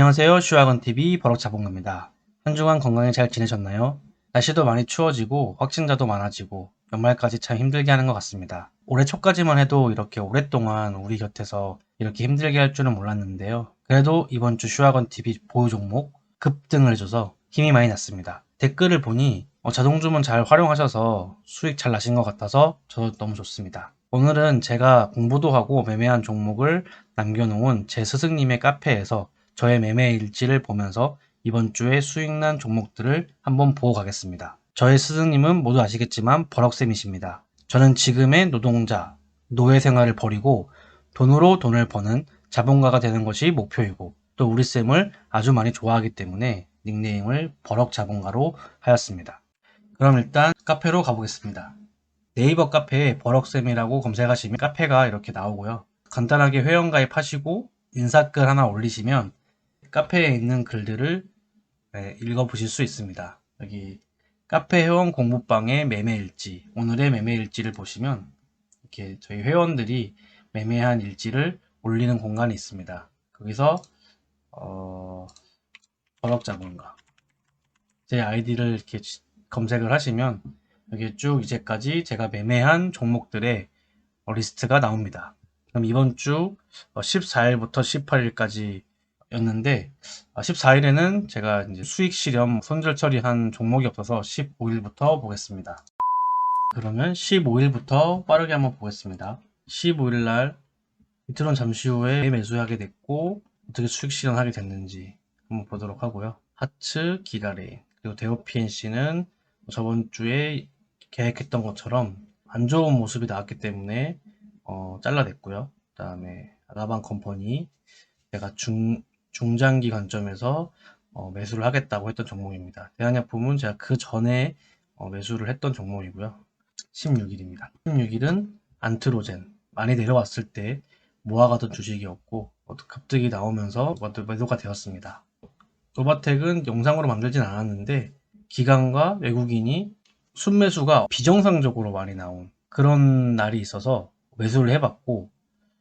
안녕하세요. 슈아건TV 버럭자본가입니다. 한 주간 건강히 잘 지내셨나요? 날씨도 많이 추워지고 확진자도 많아지고 연말까지 참 힘들게 하는 것 같습니다. 올해 초까지만 해도 이렇게 오랫동안 우리 곁에서 이렇게 힘들게 할 줄은 몰랐는데요. 그래도 이번 주 슈아건TV 보유 종목 급등을 해줘서 힘이 많이 났습니다. 댓글을 보니 어, 자동주문 잘 활용하셔서 수익 잘 나신 것 같아서 저도 너무 좋습니다. 오늘은 제가 공부도 하고 매매한 종목을 남겨놓은 제 스승님의 카페에서 저의 매매 일지를 보면서 이번 주에 수익난 종목들을 한번 보고 가겠습니다. 저의 스승님은 모두 아시겠지만 버럭쌤이십니다. 저는 지금의 노동자, 노예 생활을 버리고 돈으로 돈을 버는 자본가가 되는 것이 목표이고 또 우리 쌤을 아주 많이 좋아하기 때문에 닉네임을 버럭 자본가로 하였습니다. 그럼 일단 카페로 가보겠습니다. 네이버 카페에 버럭쌤이라고 검색하시면 카페가 이렇게 나오고요. 간단하게 회원 가입하시고 인사글 하나 올리시면 카페에 있는 글들을 네, 읽어보실 수 있습니다. 여기 카페 회원 공부방의 매매일지, 오늘의 매매일지를 보시면 이렇게 저희 회원들이 매매한 일지를 올리는 공간이 있습니다. 거기서 어, 버럭자본가 제 아이디를 이렇게 검색을 하시면 여기 쭉 이제까지 제가 매매한 종목들의 어, 리스트가 나옵니다. 그럼 이번 주 14일부터 18일까지 였는데 14일에는 제가 이제 수익 실험 손절 처리한 종목이 없어서 15일부터 보겠습니다. 그러면 15일부터 빠르게 한번 보겠습니다. 15일 날 이틀은 잠시 후에 매수하게 됐고 어떻게 수익 실현하게 됐는지 한번 보도록 하고요. 하츠, 기다레인 그리고 데오 PNC는 저번 주에 계획했던 것처럼 안 좋은 모습이 나왔기 때문에 어, 잘라냈고요. 그 다음에 아가방 컴퍼니 제가 중, 중장기 관점에서 어, 매수를 하겠다고 했던 종목입니다. 대한약품은 제가 그 전에 어, 매수를 했던 종목이고요. 16일입니다. 16일은 안트로젠 많이 내려왔을 때 모아가던 주식이었고 어, 급등이 나오면서 매도가 되었습니다. 노바텍은 영상으로 만들진 않았는데 기관과 외국인이 순매수가 비정상적으로 많이 나온 그런 날이 있어서 매수를 해봤고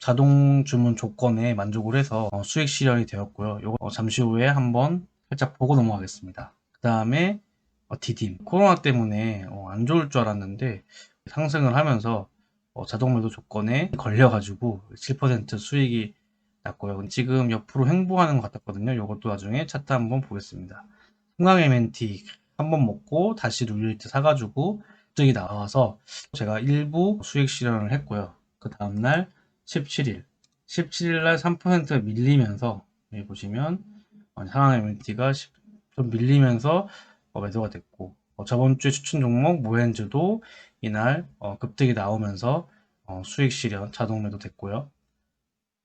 자동 주문 조건에 만족을 해서 어, 수익 실현이 되었고요. 이거 잠시 후에 한번 살짝 보고 넘어가겠습니다. 그 다음에 디딤 코로나 때문에 어, 안 좋을 줄 알았는데 상승을 하면서 어, 자동 매도 조건에 걸려가지고 7% 수익이 났고요. 지금 옆으로 횡보하는 것 같았거든요. 이것도 나중에 차트 한번 보겠습니다. 흥강 MNT 한번 먹고 다시 룰리트 사가지고 갑자기 나와서 제가 일부 수익 실현을 했고요. 그 다음날 17일 17일 날 3% 밀리면서 여기 보시면 상황 MNT가 좀 밀리면서 어, 매도가 됐고 어, 저번 주에 추천 종목 모엔즈도 이날 어, 급등이 나오면서 어, 수익 실현 자동 매도 됐고요.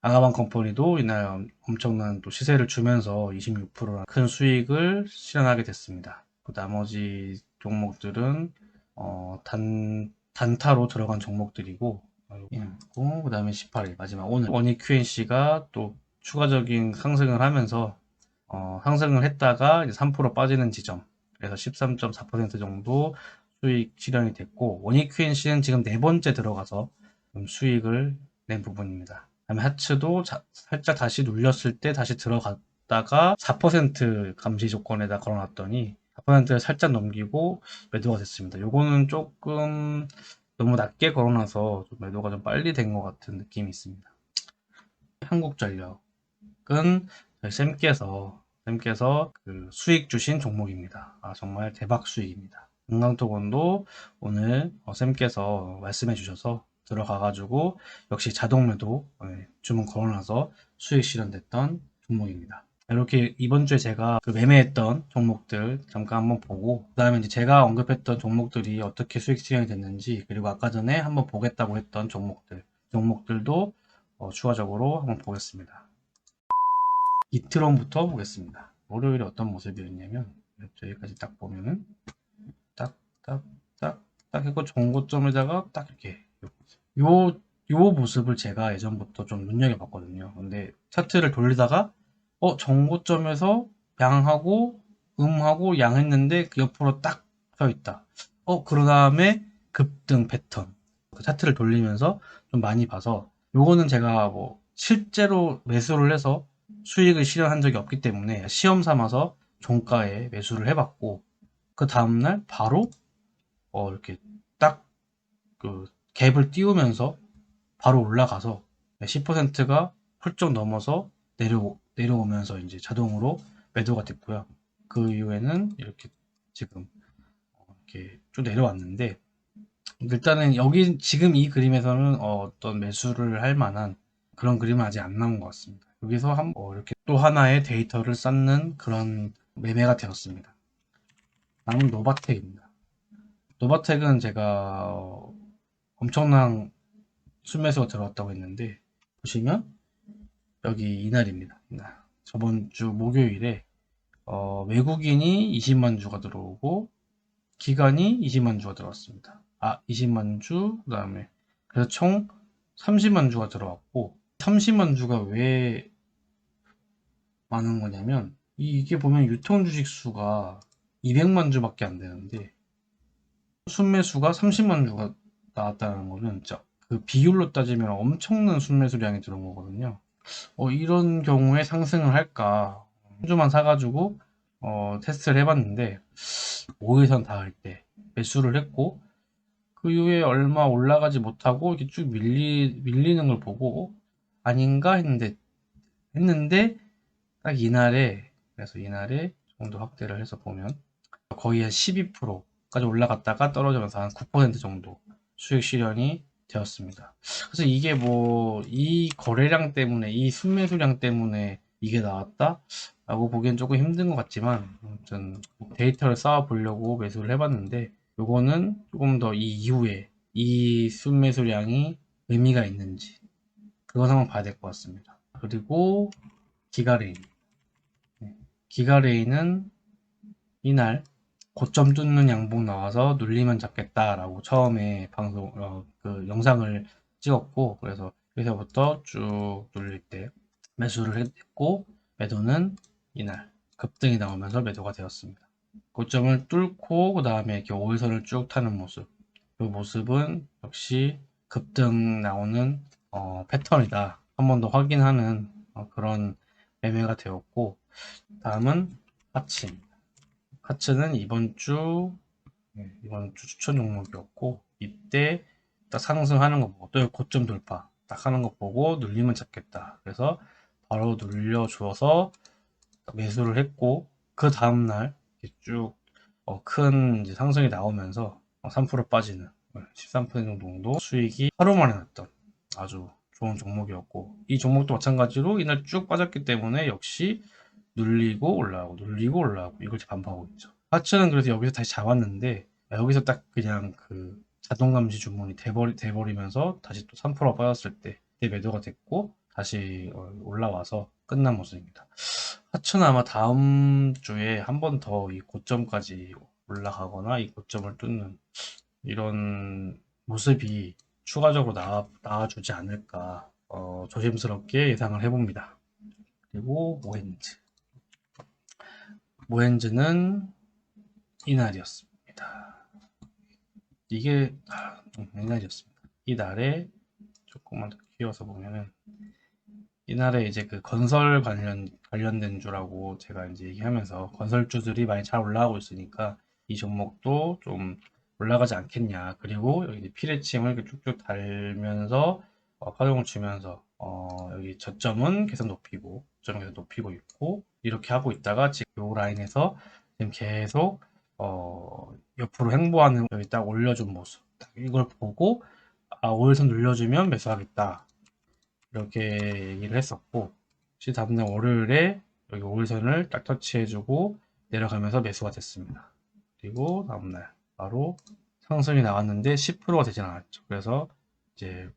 아가방 컴퍼니도 이날 엄청난 또 시세를 주면서 26%나 큰 수익을 실현하게 됐습니다. 그 나머지 종목들은 어, 단, 단타로 들어간 종목들이고 있고 그 다음에 18일 마지막 오늘 원익 QNC가 또 추가적인 상승을 하면서 어, 상승을 했다가 이제 3% 빠지는 지점 그래서 13.4% 정도 수익 실현이 됐고 원익 QNC는 지금 네 번째 들어가서 수익을 낸 부분입니다. 그다음에 하츠도 자, 살짝 다시 눌렸을 때 다시 들어갔다가 4% 감시 조건에다 걸어놨더니 4%를 살짝 넘기고 매도가 됐습니다. 요거는 조금 너무 낮게 걸어놔서 좀 매도가 좀 빨리 된 것 같은 느낌이 있습니다. 한국전력은 쌤께서 쌤께서 그 수익 주신 종목입니다. 아, 정말 대박 수익입니다. 금강토건도 오늘 어, 쌤께서 말씀해 주셔서 들어가가지고 역시 자동 매도 네, 주문 걸어놔서 수익 실현됐던 종목입니다. 이렇게 이번 주에 제가 그 매매했던 종목들 잠깐 한번 보고 그 다음에 이제 제가 언급했던 종목들이 어떻게 수익 실현이 됐는지 그리고 아까 전에 한번 보겠다고 했던 종목들 종목들도 어, 추가적으로 한번 보겠습니다. 이틀원부터 보겠습니다. 월요일에 어떤 모습이었냐면 여기까지 딱 보면은 딱 딱 딱 딱 했고 정고점에다가 딱 이렇게 요, 요 모습을 제가 예전부터 좀 눈여겨봤거든요. 근데 차트를 돌리다가 어, 정고점에서 양하고 음하고 양했는데 그 옆으로 딱서 있다. 어, 그 다음에 급등 패턴. 그 차트를 돌리면서 좀 많이 봐서 요거는 제가 뭐 실제로 매수를 해서 수익을 실현한 적이 없기 때문에 시험 삼아서 종가에 매수를 해봤고 그 다음날 바로 어 이렇게 딱 그 갭을 띄우면서 바로 올라가서 10%가 훌쩍 넘어서 내려 내려오면서 이제 자동으로 매도가 됐고요. 그 이후에는 이렇게 지금 어, 이렇게 좀 내려왔는데 일단은 여기 지금 이 그림에서는 어, 떤 매수를 할 만한 그런 그림은 아직 안 나온 것 같습니다. 여기서 한, 어, 이렇게 또 하나의 데이터를 쌓는 그런 매매가 되었습니다. 다음은 노바텍입니다. 노바텍은 제가 어, 엄청난 순매수가 들어왔다고 했는데 보시면 여기 이날입니다. 이날. 저번 주 목요일에 어, 외국인이 20만 주가 들어오고 기간이 20만 주가 들어왔습니다. 아, 20만 주, 그 다음에 그래서 총 30만 주가 들어왔고 30만 주가 왜 많은 거냐면 이- 이게 보면 유통 주식 수가 200만 주밖에 안 되는데 순매수가 30만 주가 나왔다는 거는 진짜 그 비율로 따지면 엄청난 순매수량이 들어온 거거든요. 어, 이런 경우에 상승을 할까? 한 주만 사가지고 어, 테스트를 해봤는데 5회선 닿을 때 매수를 했고 그 이후에 얼마 올라가지 못하고 이렇게 쭉 밀리, 밀리는 걸 보고 어? 아닌가 했는데 했는데 딱 이날에 그래서 이날에 정도 확대를 해서 보면 거의 한 12%까지 올라갔다가 떨어지면서 한 9% 정도 수익 실현이 되었습니다. 그래서 이게 뭐 이 거래량 때문에 이 순매수량 때문에 이게 나왔다? 라고 보기엔 조금 힘든 것 같지만 아무튼 데이터를 쌓아 보려고 매수를 해봤는데 요거는 조금 더 이 이후에 이 순매수량이 의미가 있는지 그것 한번 봐야 될 것 같습니다. 그리고 기가레인 네, 기가레인은 이날 고점 뚫는 양봉 나와서 눌리면 잡겠다라고 처음에 방송 어, 그 영상을 찍었고 그래서 여기서부터 쭉 눌릴 때 매수를 했고 매도는 이날 급등이 나오면서 매도가 되었습니다. 고점을 뚫고 그 다음에 이렇게 5일선을 쭉 타는 모습 이 모습은 역시 급등 나오는 어, 패턴이다 한 번 더 확인하는 어, 그런 매매가 되었고 다음은 하치입니다. 하츠는 이번 주 네, 이번 주 추천 종목이었고 이때 딱 상승하는 거 보고 또 고점 돌파 딱 하는 거 보고 눌리면 잡겠다. 그래서 바로 눌려줘서 매수를 했고 그 다음날 쭉큰 상승이 나오면서 3% 빠지는 13% 정도 수익이 하루 만에 났던 아주 좋은 종목이었고 이 종목도 마찬가지로 이날 쭉 빠졌기 때문에 역시 눌리고 올라가고 눌리고 올라가고 이걸 반복하고 있죠. 하츠는 그래서 여기서 다시 잡았는데 여기서 딱 그냥 그 자동 감시 주문이 돼버리, 돼버리면서 다시 또3% 빠졌을 때 매도가 됐고 다시 어, 올라와서 끝난 모습입니다. 하츠는 아마 다음 주에 한 번 더 이 고점까지 올라가거나 이 고점을 뚫는 이런 모습이 추가적으로 나와, 나와주지 않을까 어, 조심스럽게 예상을 해봅니다. 그리고 모엔즈 모엔즈는 이날이었습니다. 이게 아, 음, 이날이었습니다. 이날에 조금만 더 키워서 보면은 이날에 이제 그 건설 관련 관련된 주라고 제가 이제 얘기하면서 건설주들이 많이 잘 올라가고 있으니까 이 종목도 좀 올라가지 않겠냐. 그리고 여기 피레침을 쭉쭉 달면서 어, 파동을 주면서 어, 여기 저점은 계속 높이고 저점은 계속 높이고 있고 이렇게 하고 있다가 지금 요 라인에서 지금 계속 어, 옆으로 행보하는 여기 딱 올려준 모습. 이걸 보고 아 5일선 눌려주면 매수하겠다. 이렇게 얘기를 했었고 혹시 다음날 월요일에 여기 5일선을 딱 터치해주고 내려가면서 매수가 됐습니다. 그리고 다음날 바로 상승이 나왔는데 10%가 되진 않았죠. 그래서 이제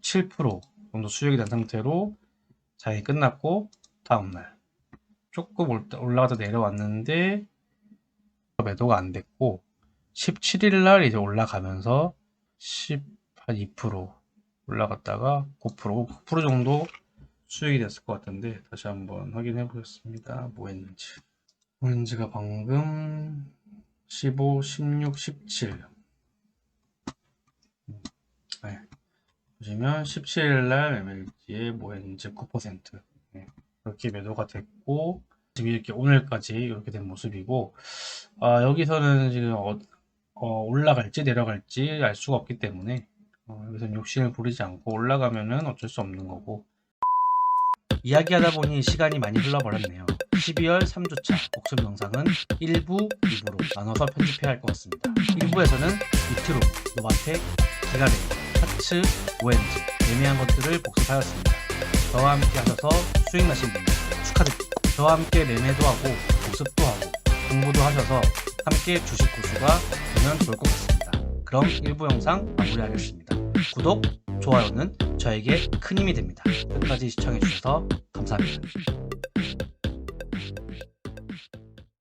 7% 정도 수익이 난 상태로 장이 끝났고 다음날 조금 올- 올라가다 내려왔는데 매도가 안 됐고 17일 날 이제 올라가면서 10, 한2% 올라갔다가 9% 9% 정도 수익이 됐을 것 같은데 다시 한번 확인해 보겠습니다. 뭐 했는지 뭐 했는지가 방금 15, 16, 17 음, 네. 보시면 17일 날 MLG의 뭐 했는지 9% 네. 이렇게 매도가 됐고 지금 이렇게 오늘까지 이렇게 된 모습이고 아, 여기서는 지금 어, 어, 올라갈지 내려갈지 알 수가 없기 때문에 어, 여기서 욕심을 부리지 않고 올라가면은 어쩔 수 없는 거고 이야기하다 보니 시간이 많이 흘러버렸네요. 12월 3주차 복습 영상은 1부, 2부로 나눠서 편집해야 할 것 같습니다. 1부에서는 유트로, 노바텍, 기가레, 하츠, ONG 애매한 것들을 복습하였습니다. 저와 함께 하셔서 수익 나신 분들 축하드립니다. 저와 함께 매매도 하고 복습도 하고 공부도 하셔서 함께 주식 고수가 되면 좋을 것 같습니다. 그럼 1부 영상 마무리하겠습니다. 구독, 좋아요는 저에게 큰 힘이 됩니다. 끝까지 시청해주셔서 감사합니다.